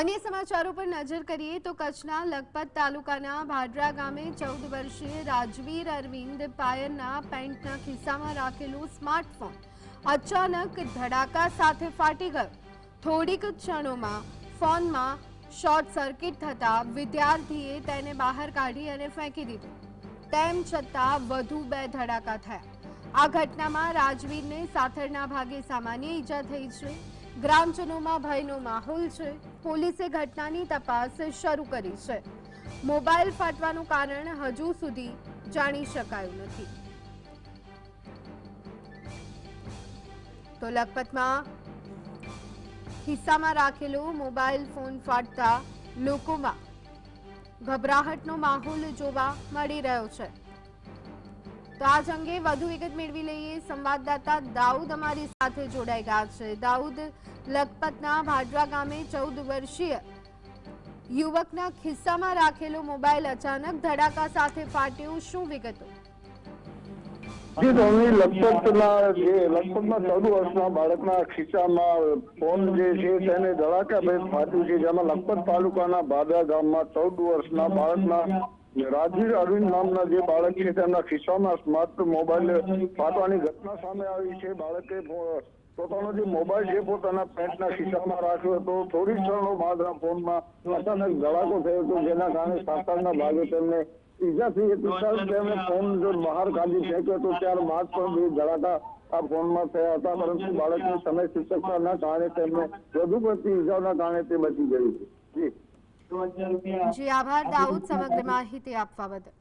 અન્ય સમાચારો પર નજર કરીએ તો કચ્છના લખપત તાલુકાના ભાડરા ગામે ચૌદ વર્ષીય રાજવીર અરવિંદ પાયરના પેન્ટના ખિસ્સામાં રાખેલું સ્માર્ટફોન અચાનક ધડાકા સાથે ફાટી ગયો. થોડીક ક્ષણોમાં ફોનમાં શોર્ટ સર્કિટ થતાં વિદ્યાર્થીએ તેને બહાર કાઢી અને ફેંકી દીધો. તેમ છતાં વધુ બે ધડાકા થયા. આ ઘટનામાં રાજવીરને સાથળના ભાગે સામાન્ય ઈજા થઈ છે. ગ્રામજનોમાં ભયનો માહોલ છે. પોલીસે ઘટનાની તપાસ શરૂ કરી છે. મોબાઈલ ફાટવાનું કારણ હજુ સુધી જાણી શકાયું નથી. તો લખપતમાં ખિસ્સામાં રાખેલો મોબાઈલ ફોન ફાટતા લોકોમાં ગભરાહટનો માહોલ જોવા મળી રહ્યો છે. તો આજ અંગે વધુ વિગત મેળવી લઈએ. સંવાદદાતા દાઉદ અમારી સાથે જોડાઈ ગયા છે. દાઉદ, લખપતના ભાડવા ગામે ચૌદ વર્ષીય યુવકના ખિસ્સામાં રાખેલો મોબાઈલ અચાનક ધડાકા સાથે ફાટ્યો. શું વિગતો? વર્ષના બાળકના ખિસ્સામાં ફોન જે છે રાજવીર અરવિંદ નામના જે બાળક છે, તેમના ખિસ્સામાં સ્માર્ટ મોબાઈલ ફાટવાની ઘટના સામે આવી છે. બાળકે પોતાનો જે મોબાઈલ છે, પોતાના પેન્ટના ખિસ્સામાં રાખ્યો હતો. થોડી ક્ષણો બાદ ફોનમાં અચાનક ધડાકો થયો હતો, જેના કારણે સાંકળના ભાગે તેમને ઈજા થઈ હતી તેમણે ફોન જો બહાર કાઢી ફેંક્યો હતો. ત્યારબાદ પણ બે ધડાકા આ ફોનમાં થયા હતા, પરંતુ બાળકની સમય શિક્ષકતાના કારણે તેમને વધુ પડતી ઈજાઓના કારણે તે બચી ગયું છે. જી. જી આભાર. દાઉદ સમગ્ર માહિતી આપવા બદલ.